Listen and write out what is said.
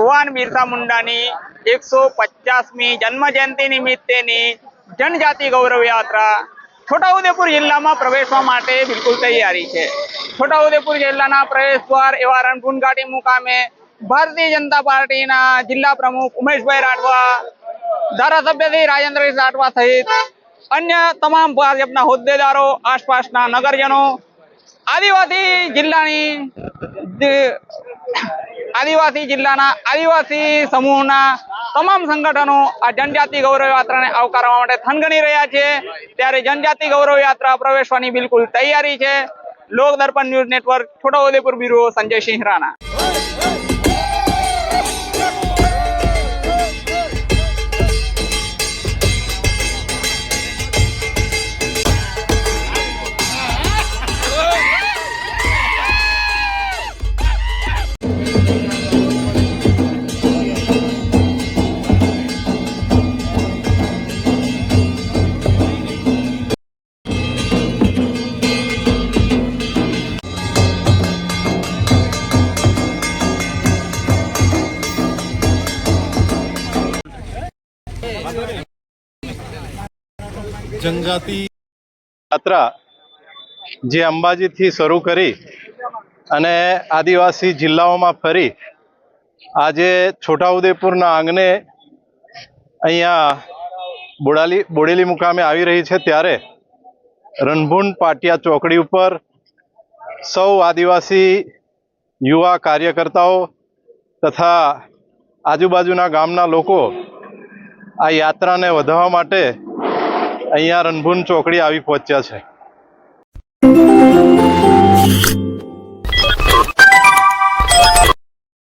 ભગવાન બિરસા મુંડાની એકસો પચાસમી જન્મ જયંતિ નિમિત્તેની જનજાતિ ગૌરવ યાત્રા છોટાઉદેપુર જિલ્લામાં પ્રવેશવા માટે બિલકુલ તૈયારી છે. છોટાઉદેપુર જિલ્લાના પ્રવેશ દ્વાર એવા રણભૂન ઘાટી મુકામે ભારતીય જનતા પાર્ટીના જિલ્લા પ્રમુખ ઉમેશભાઈ રાઠવા ધારાસભ્ય શ્રી રાજેન્દ્રસિંહ રાઠવા સહિત અન્ય તમામ ભાજપના હોદ્દેદારો, આસપાસના નગરજનો, આદિવાસી જિલ્લાની આદિવાસી જિલ્લાના આદિવાસી સમૂહના તમામ સંગઠનો આ જનજાતિ ગૌરવ યાત્રાને આવકારવા માટે થનગણી રહ્યા છે. ત્યારે જનજાતિ ગૌરવ યાત્રા પ્રવેશવાની બિલકુલ તૈયારી છે. Lok Darpan news network, Chhota Udepur bureau Sanjaysinh Rana. જનજાતિ યાત્રા જે અંબાજીથી શરૂ કરી અને આદિવાસી જિલ્લાઓમાં ફરી આજે છોટાઉદેપુરના આંગણે અહીંયા બોડાલી બોડેલી મુકામે આવી રહી છે ત્યારે રણભૂન પાટિયા ચોકડી ઉપર સૌ આદિવાસી યુવા કાર્યકર્તાઓ તથા આજુબાજુના ગામના લોકો આ યાત્રાને વધારવા માટે અહીંયા રણભૂન ચોકડી આવી પહોંચ્યા છે.